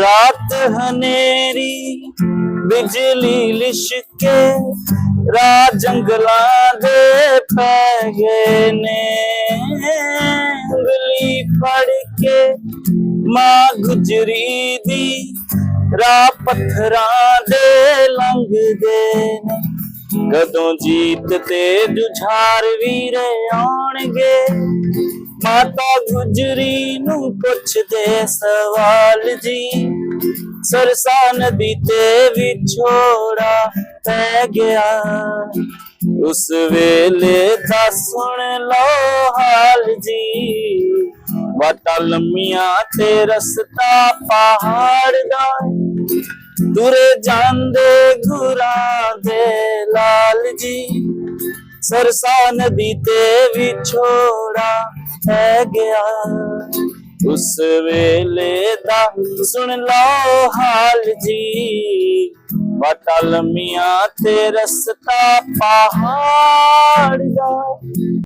ਰਾਤ ਹਨੇਰੀ, ਬਿਜਲੀ ਲਿਸ਼ਕੇ ਰਾ ਜੰਗਲਾਂ ਦੇ ਪੈ ਗਏ ਨੇ। ਉਂਗਲੀ ਫੜ ਕੇ ਮਾਂ ਗੁਜਰੀ ਦੀ ਰਾਹ ਪੱਥਰਾਂ ਦੇ ਲੰਘ ਗਏ ਨੇ। ਕਦੋਂ ਜੀਤ ਤੇ ਜੁਝਾਰ ਵੀਰੇ ਆਉਣਗੇ ਮਾਤਾ ਗੁਜਰੀ ਨੂੰ ਪੁੱਛਦੇ ਸਵਾਲ ਜੀ। ਸਰਸਾ ਨਦੀ ਤੇ ਵਿਛੋੜਾ ਪੈ ਗਿਆ। ਉਸ ਵੇਲੇ ਦਾ ਸੁਣ ਲਓ ਹਾਲ ਜੀ। ਵਾਟਾ ਲੰਮੀਆਂ ਤੇ ਰਸਤਾ ਪਹਾੜ ਦਾ। ਤੁਰੇ ਜਾਂਦੇ ਗੁਰਾਂ ਦੇ ਲਾਲ ਜੀ। ਸਰਸਾ ਨਦੀ ਤੇ ਵਿਛੋੜਾ ਹੈ ਗਿਆ। ਉਸ ਵੇਲੇ ਦਾ ਸੁਣ ਲਓ ਹਾਲ ਜੀ। ਵਾਟਾ ਮੀਆਂ ਤੇ ਰਸਤਾ ਪਹਾੜ